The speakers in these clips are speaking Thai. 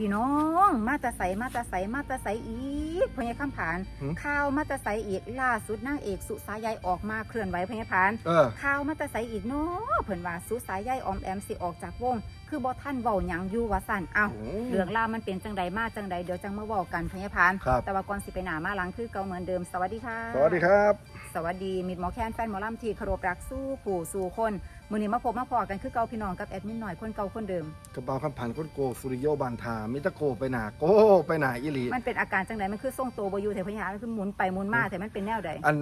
พี่น้องมาแตะใสมาแตะใสมาแตะใสอีกพญาคำผานหืมข่าวมาแตะใสอีกล่าสุดนางเอกสุสายใยออกมาเคลื่อนไหวพญาผานเออข่าวมาแตะใสอีกเนาะเพิ่นว่าสุสายใยออมแอมสิออกจากวง คือบ่ท่านเว้าหยังอยู่ว่าสั่นเอ้าโอ้เรื่องราวมันเป็นจังใดมาจังใดเดี๋ยวจังมาเว้ากันพญาพาน ครับ แต่ว่าก่อนสิไปหนามาหลังคือเก่าเหมือนเดิมสวัสดีค่ะ สวัสดีครับ สวัสดีมิดหมอแคนแฟนหมอลำที่เคารพรักสู้ผู้สู่คน มื้อนี้มาพบมาพอกันคือเก่าพี่น้องกับแอดมินหน่อยคนเก่าคนเดิมกระเป๋าคำผันคนโกสุริโยบานทามิตะโกไปหนาโกไปหนาอิลีมันเป็นอาการจังใดมันคือทรงตัวบ่อยู่แต่พญามันคือหมุนไปหมุนมาแต่มันเป็นแนวใด อัน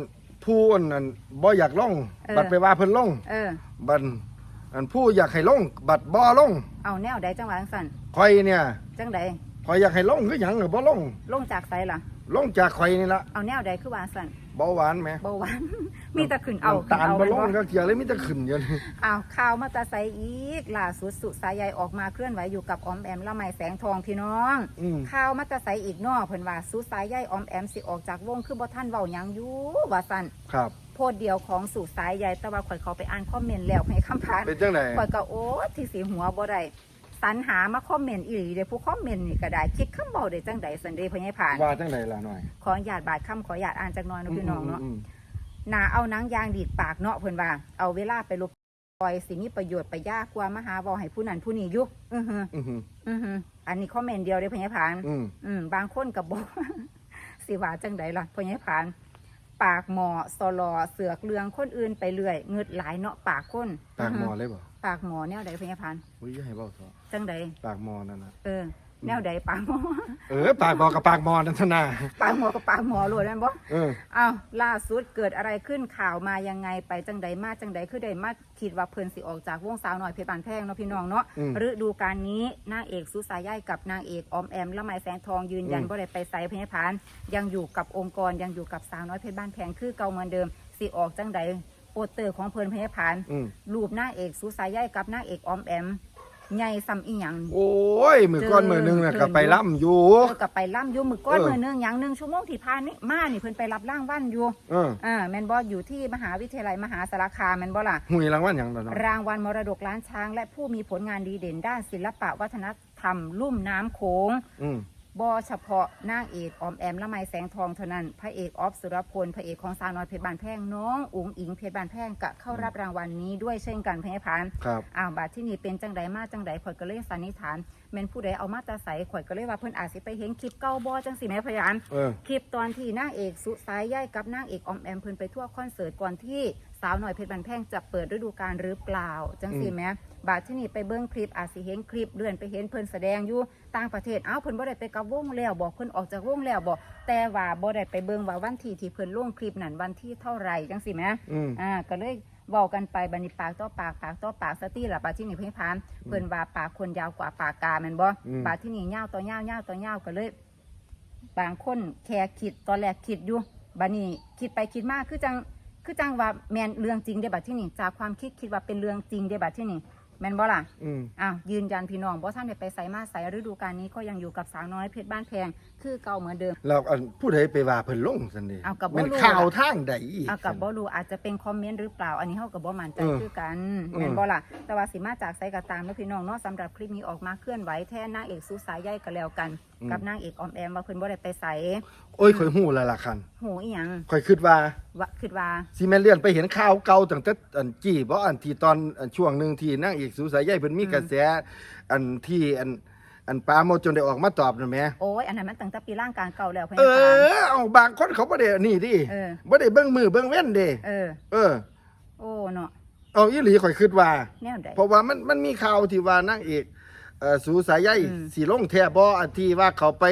ผู้อันอันบ่อยากล่อง เออ บัดไปว่าเพิ่นล่องเออ บันอันผู้อยากให้ล่องบัดบ่ล่องเอาแนวใดจังหวะจังสั่นข่อยเนี่ยจังใดข่อยอยากให้ล่องคือหยังหรือบ่ล่องลงจากไสล่ะ ล่องจากข่อยนี่ละเอาแนวใดคือว่าสั่นเบาหวานไหมเบาหวาน มีแต่ขึ้นเอาน้ำตาลขึ้นบ่เอล่องแม่นก็เกี่ยวเลยมิตะขึ้นเยอะอ้าวข่าวมาแตาไซอีกล่าสุดสุสายใยออกมาเคลื่อนไหวอยู่กับออมแอมละไมแสงทองพี่น้องอืมข่าวมาแตาไซอีกเนอเพิ่นว่าสุสายใยออมแอมสิออกจากวงคือบ่ท่านเว้าหยังอยู่ว่าซั่นครับ โพดเดียวของสุสายใยแต่ว่าข่อยเขาไปอ่านคอมเมนต์แล้วให้คำพานเป็นจังไดข่อยก็โอ้ที่สีหัวบ่ได้ สรรหามาคอมเมนต์อีหลีเด้ผู้คอมเมนต์นี่ก็ได้คิดคำเว้าได้จังใดสันเดพญายผ่าน ว่าจังไดล่ะหน่อยขออนุญาตบาดคำขออนุญาตอ่านจักหน่อยเนาะพี่น้องเนาะมนาเอาหนังยางดีดปากเนาะเพิ่นว่า เอาเวลาไปลบปล่อยสิมีประโยชน์ไปยากกว่ามาหาเวอให้ผู้นั้นผู้นี้อยุอือฮึอืมอืมอือฮึอันนี้คอมเมนต์เดียวเลยพญาพาน อืม อืมบางคนกับบอก สิว่าจังใดล่ะพญาพาน ปากหมอสลอเสือกเลืองคนอื่นไปเรื่อยเงืดหลายเนาะปากคนปากหมอฮึเลยบ่ปากหมอแนวใดพญาพานอุ้ยอย่าให้เว้าซะจังใดปากหมอนั่นน่ะเออ แนวใดปากหมอ เออปากหมอกับปากหมอนั่นทนาปากหมอกับปากหมอโลดนั่นบ่เอออ้าวล่าสุดเกิดอะไรขึ้นข่าวมายังไงไปจังใดมาจังใดคือได้มาคิดว่าเพิ่นสิออกจากวงสาวหน่อยเพชรบานแพงเนาะพี่น้องเนาะอืมฤดูกาลนี้นางเอกสุสายใยกับนางเอกออมแอมละไมแสงทองยืนยันอืมว่าได้ไปไสพญพานยังอยู่กับองค์กรยังอยู่กับสาวน้อยเพชรบ้านแพงคือเก่าเหมือนเดิมสิออกจังใดโปสเตอร์ของเพิ่นพญพานอืมรูปนางเอกสุสายใยกับนางเอกออมแอม ใหญ่ซ้ำอีหยังโอ้ยมือก้อนมือหนึงน่ะเกินก็ไปล่ำอยู่เออกับไปล่ำอยู่มือก้อนเออมือหนึงอย่างหนึ่งชั่วโมงที่ผ่านนี่มานี่เพิ่นไปรับร่างวันอยู่เอออ่าแมนบออยู่ที่มหาวิทยาลัยมหาสารคามแมนบอล่ะหุยรางวัลหยังตอนนั้นรางวัลมรดกล้านช้าง และผู้มีผลงานดีเด่นด้านศิลปะวัฒนธรรม ลุ่มน้ำโขงอืม บอเฉพาะนางเอกออมแอมละไมแสงทองเท่านั้น พระเอกออฟสุรพล พระเอกของสาวน้อยเพชรบานแพงน้องอุ๋งอิงเพชรบานแพงก็เข้ารับรางวัลนี้ด้วยเช่นกันพญพานครับอ้าวบาดที่นี่เป็นจังใดมาจังใดข่อยก็เลยสันนิษฐานแม่นผู้ใดเอามาแตาใสข่อยก็เลยว่าเพิ่นอาจสิไปเห็นคลิปเก่าบอจังสิแม่พยานเออ คลิปตอนที่นางเอกสุสายใยกับนางเอกออมแอมเพิ่นไปทั่วคอนเสิร์ตก่อนที่สาวหน่อยเพชรบันแพงจะเปิดฤดูกาลหรือเปล่าจังสิอืมแหม่ บาดที่นี่ไปเบิ้งคลิปอาจสิเห็นคลิปเลื่อนไปเห็นเพิ่นแสดงอยู่ต่างประเทศอ้าวเพิ่นบ่ได้ไปกับวงแล้วบอกเพิ่นออกจากวงแล้วบอกแต่ว่าบ่ได้ไปเบิ่งว่าวันที่ที่เพิ่นลงคลิปนั้นวันที่เท่าไหร่จังสิแหม่อืม อ่าก็เลยเว้ากันไปบัดนิปากต่อปากปากต่อปากสติล่ะบาดที่นี่เพิ่นพานเพิ่นว่าปากคนยาวกว่าปากกาแม่นบ่อืม บาดที่นี่ยาวต่อยาวยาวต่อยาวก็เลย บางคนแค่คิดตอนแรกคิดอยู่บัดนี้คิดไปคิดมาคือจังคือจังว่าแมนเรื่องจริงเด้บัดที่นี่จากความคิดคิดว่าเป็นเรื่องจริงเด้บัดที่นี่ แมนบ่ล่ะอืมอ้าวยืนยันพี่น้องบ่ท่านได้ไปใส่มาใส่ฤดูกาลนี้ก็ยังอยู่กับสาวน้อยเพชรบ้านแพงคือเก่าเหมือนเดิมแล้วอันผู้ใดไปว่าเพิ่นลงซั่นเด้เอากับบ่มันรู้ข่าวทางใดอีกเอากับบ่รู้อาจจะเป็นคอมเมนต์หรือเปล่า อันนี้เฮากับบ่มั่นใจเออคือกันเออ แม่นบ่ล่ะแต่ว่าสิมาจากไสก็ตามเนาะพี่น้องเนาะสำหรับคลิปนี้ออกมาเคลื่อนไหวแท้นางเอกสุสายใยก็แล้วกันกับนางเอกออมแอมว่าเพิ่นบ่ได้ไปใส่โอ้ยข่อยฮู้แล้วล่ะคันหูอีหยังข่อยคิดว่าว่าคิดว่าสิแม่นเลื่อนไปเห็นข่าวเก่าตั้งแต่อันจี้บ่อันที่ตอนอันช่วงหนึงที่นางเอกสุสายใยเพิ่นมีอืมกระแสอันที่อันอันปราโมทจนได้ออกมาตอบนั่นแหมโอ้ยอันนั้นมันตั้งแต่ปีร่างกลางเก่าแล้วเพิ่นเอพานอเอาบางคนเขาบ่ได้นี่ดิเออบ่ได้เบิ่งมือเบิ่งเว้นเด้เออ เออ โอ้เนาะเอาอีหลีข่อยคิดว่าแนวใดเพราะว่ามันมันมีข่าวที่ว่านางเอก เอ่อสูสายใยอืม สีลงแทบ่อันที่ว่าเขาไป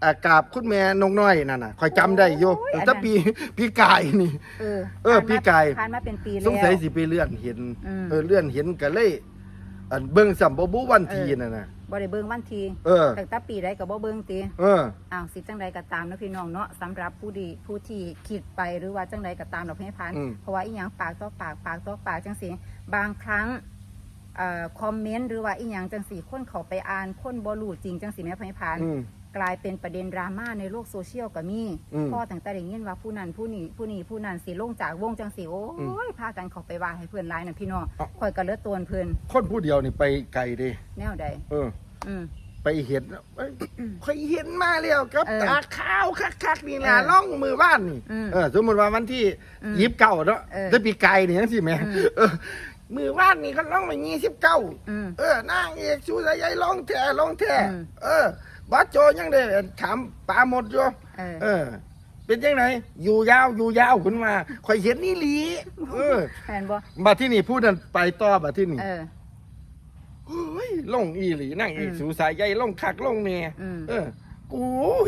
เอ่อกราบคุณแม่นงน้อยนั่นน่ะข่อยจำได้อยู่ตั้งแต่ปีปีกายนี่ เออเออผ่านมาพี่ไก่ผ่านมาเป็นปีแล้ว สงสัยสิไปเลื่อนเห็นอืม เออเลื่อนเห็นก็เลยอันเบิ่งสัมบ่บุวันทีเออนั่นน่ะ บ่ได้เบิ่งวันทีเออตั้งแต่ปีใดก็บ่เบิ่งติเออ อ้าวสิจังใดก็ตามเนาะพี่น้องเนาะสำหรับผู้ดีผู้ที่คิดไปหรือว่าจังใดก็ตามดอกให้พันอืมเพราะว่าอีหยังปากต่อปากปากต่อปากจังสีบางครั้งเอ่อ คอมเมนต์หรือว่าอีหยังจังสีคนเขาไปอ่านคนบ่รู้จริงจังสีแม่พญพานอืม กลายเป็นประเด็นดราม่าในโลกโซเชียลก็มีอืมพ่อตั้งแต่ได้ยินว่าผู้นั้นผู้นี้ผู้นี้ผู้นั้นสิลงจากวงจังสีโอ้ยพากันเขาไปว่าให้เพื่อนร้ายนะพี่น้องเอ้าข่อยก็เลือดตัวเพื่อนคนผู้เดียวนี่ไปไกลเด้แนวใดเออ อืม ไปเห็นเอ้ยข่อยเห็นมาแล้วครับเออตาขาวคักๆนี่แหละเออล่องมือบ้านนี่อืมเออสมมติว่าวันที่อืมยิบเก้าเนาะเออจะปีไก่นี่ยังสิแม่อืมเออ มือบ้านนี่เขาล่องไปยี่สิบเก้าอืม เออนางเอกชูสายใยร้องแท้ร้องแท้อืม เออบัสโจยังได้ถามปลาหมดอยู่เออ เออ เป็นยังไงอยู่ยาวอยู่ยาวขึ้นมาข่อยเห็นนี่หลีเออแม่นบ่มาที่นี่พูดนั่นไปต่อมาที่นี่ เออเฮ้ยลงอีหลีนั่งอีกอืมสูสายใยลงคักลงเน่อืม เออ กู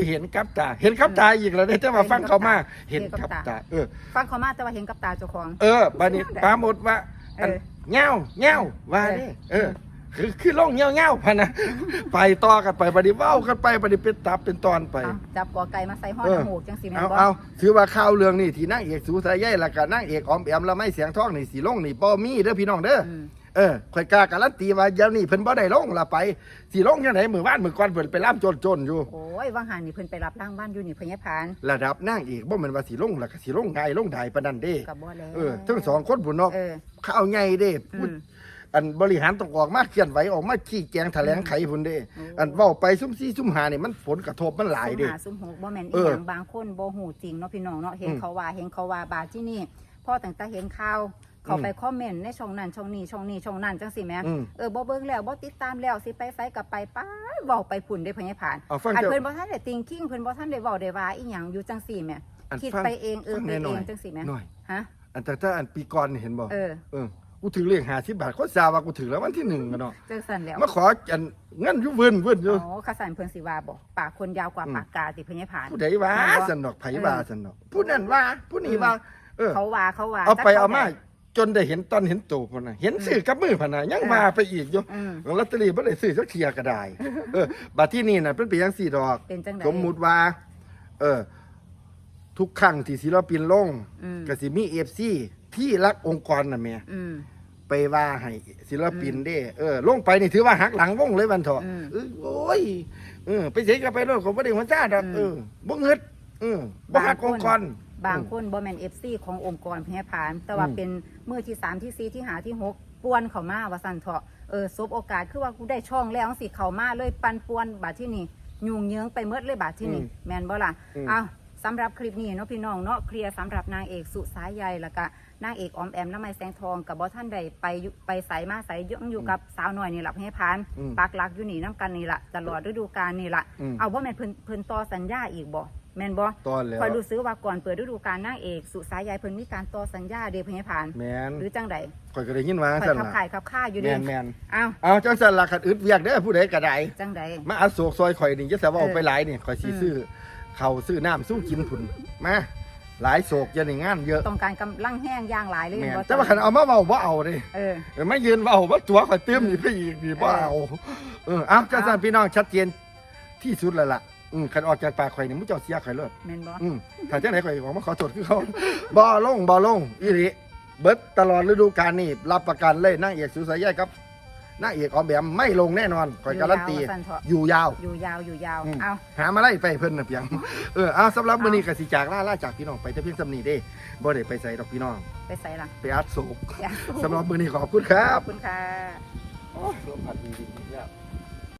เห็นกับตา เห็นกับตาอีกแล้วได้แต่ว่าฟังเขามาเห็เห็นนกักับบตา ตา เออ ฟังเขามาแต่ว่าเห็นกับตาเจ้าของ เออบานี้ปลาหมดว่าอันเออ เงี้ยวเงี้ยวว่าเด้เออ คือคือล่องเงี้ยวเงี้ยวพะนะไปต่อกันไปบัดนี้เว้ากันไปบัดนี้เป็นตับเป็นตอนไป เอาจับกอไก่มาใส่ห้อเออน้ำมูกจังสิแม่นเอาบ่เอาถือว่าข่าวเรื่องนี่ที่นางเอกสูสายใยแล้วก็นางเอกออมแอมแล้วไม่เสียงทองนี่สีลงนี่บ่มีเด้อพี่น้องเด้ออ อืม เออข่อยกล้าการันตีว่าเดี๋ยวนี้เพิ่นบ่ได้ลงละไปสิลงจังไดมื้อวานมื้อก่อนเพิ่นไปล่ามจนๆอยู่ โอ้ ยวังหันนี่เพิ่นไปรับร่างบ้านอยู่นี่พญาพานระดับนางเอกบ่แม่นว่าสิลงแล้วก็สิลงง่ายลงได้ปานนั้นเด้กับบ่แล้วเออทั้งสองคนพุ่นเนาะเออข้าวใหญ่เด้อืพูดมอันบริหารต้องออกมาเคลื่อนไหวออกมาชี้แจงแถลงไขพุ่นเด้โอ้อันเว้าไปซุ่มซี่ซุ่มหานี่มันผลกระทบมันหลายเด้ซุ่มหาซุ่มหกบ่แม่นเออีอหยังบางคนบ่ฮู้จริงเนาะพี่น้องเนาะเห็นอืมเขาว่าเห็นเขาว่าบาดที่นี่พ่อตั้งแต่เห็นข่าว เขาอืมไปคอมเมนต์ในช่องนั้นช่องนี้ช่องนี้ช่องนั้นจังสิแหม่อืมเออบ่เบิ่งแล้วบ่ติดตามแล้วสิไปไสกับไปป้าเว้าไปพุ่นได้พญาพานเอาฟังอันเจ้าเพิ่นบ่ทันได้ติงคิงเพิ่นบ่ทันได้เว้าได้ว่าอีหยังอยู่จังซี่แหม่อันคิดฟังไปเองเออฟังไปแน่หน่เออยงจังซี่แหม่หน่อยฮะอันแต่ถ้าอันปีก่อนนี่เห็นบ่เออเออกูถือเลข50บาทโคตรซาว่ากูถือแล้ววันที่หนึ่งกันเนาะจังซั่นแล้วมาขออันเงินอยู่เวินเวินอยู่อ๋อคาสันเพิ่นสิว่าบ่ปากคนยาวกว่าอืมปากกาติพญาพานผู้ใดว่าแม่นบ่สนอกไผว่าสนอกผู้นั้นว่าผู้นี้ว่าเออเขาว่าเขาว่าเอาไปแต่ขเอามาได้ จนได้เห็นตอนเห็นโตพุ่นน่ะเห็นซื้อกับมือพุ่นน่ะยังมาไปอีกอยู่อืมลอตเตอรี่บ่ได้ซื้อสักเทียก็ได้ เออบัดที่นี่น่ะเป็นไปจังสี่ดอก เป็นจังไดสมมุติว่า เออ ทุกครั้งที่ศิลปินลงอืม ก็สิมี FC ที่รักองค์กรน่ะแม่ อืม ไปว่าให้ศิลปินเด้ เออ ลงไปนี่ถือว่าหักหลังวงเลยวันเถอะอืมเออโอ้ยเออไปเสียกันไปโลดของบ่ได้หัวจ้าดอกอืมเออบ่เงิดเออบ่หักองค์กรบางคน บ่แม่น FC ขององค์กรพญาพาน แต่ว่าอืมเป็นมือที่สามที่สี่ที่หาที่หกป่วนเข้ามาว่าซั่นเถาะเออซบโอกาสคือว่ากูได้ช่องแล้วจังสิเข้ามาเลยปันป่วนบาดที่นี่ยุ่งเหยิงไปหมดเลยบาดที่นี่อืมแม่นบ่ล่ะอืมอ้าวสำหรับคลิปนี้เนาะพี่น้องเนาะเคลียร์สำหรับนางเอกสุสายใยแล้วก็นางเอกออมแอมน้ำไม้แสงทองกับบ่ท่านใดไปอยู่ไปใสมาใสยังอยู่กับสาวหน่อยนี่ล่ะพญาพานอืมปักหลักอยู่นี่น้ำกันนี่ล่ะตลอดฤดูกาลนี่ล่ะอืมเอาว่าแม่นเพิ่นเพิ่นต่อสัญญาอีกบ่ แม่นบ่ตอนแล้วคอยรู้สึกว่าก่อนเปิดฤดูกาลนางเอก สุสายใยเพิ่นมีการต่อสัญญาเดพญาพานแมนหรือจังใดข่อยก็ได้ยินว่าคอยซั่นขับล่ะข่ายขับค่าอยู่แมเด้นแมนอ้าวเอาจังซั่นล่ะคันอึดเวียกเด้อผู้ใดก็ได้จังใดมาอัดโศกซอยข่อยนี่จะสะเว้าเออไปหลายนี่ข่อยสิอืม ซื้อข้าวซื้อน้ำสู้กินพุ่นมาหลายโศกอย่าได้งานเยอะต้องการกำลังแห้งอย่างหลายเลยแม่นบ่แต่ว่าคันเอามาเว้าบ่เอาเด้ เออ เออมายืนเว้าว่าตัวข่อยเติมนี่ไปอีกนี่บ่เอาเออเอาจังซั่นพี่น้องชัดเจนที่สุดแล้วล่ะ อืมคันออกจากปากข่อยนี่มุเจ้าเสียข่อยเลิศแม่นบ่อืมถ้าจังไหนข่อยออกมาขอโทษคือเขา บ่ลงบ่ลงอีหลีเบิดตลอดฤดูกาลนี่รับประกันเลยนางเอกสุสายใยครับนางเอกออมแบมไม่ลงแน่นอนข่อยการันตีอยู่ยาวว่าซั่นเถาะอยู่ยาว อยู่ยาวอยู่ยาวอืม เอา หามาไล่ไปเพิ่นน่ะเพียง เออเอาสำหรับมื้อนี้ก็สิจากลาลาจากพี่น้องไปแต่เพียงสำนีเด้บ่ได้ไปใส่ดอกพี่น้องไปใส่ล่ะไปอัดโศกอย่าสำหรับมื้อนี้ขอบคุณครัขบอบคุณค่ะ โอ้ลมพัดดีๆเนี่ย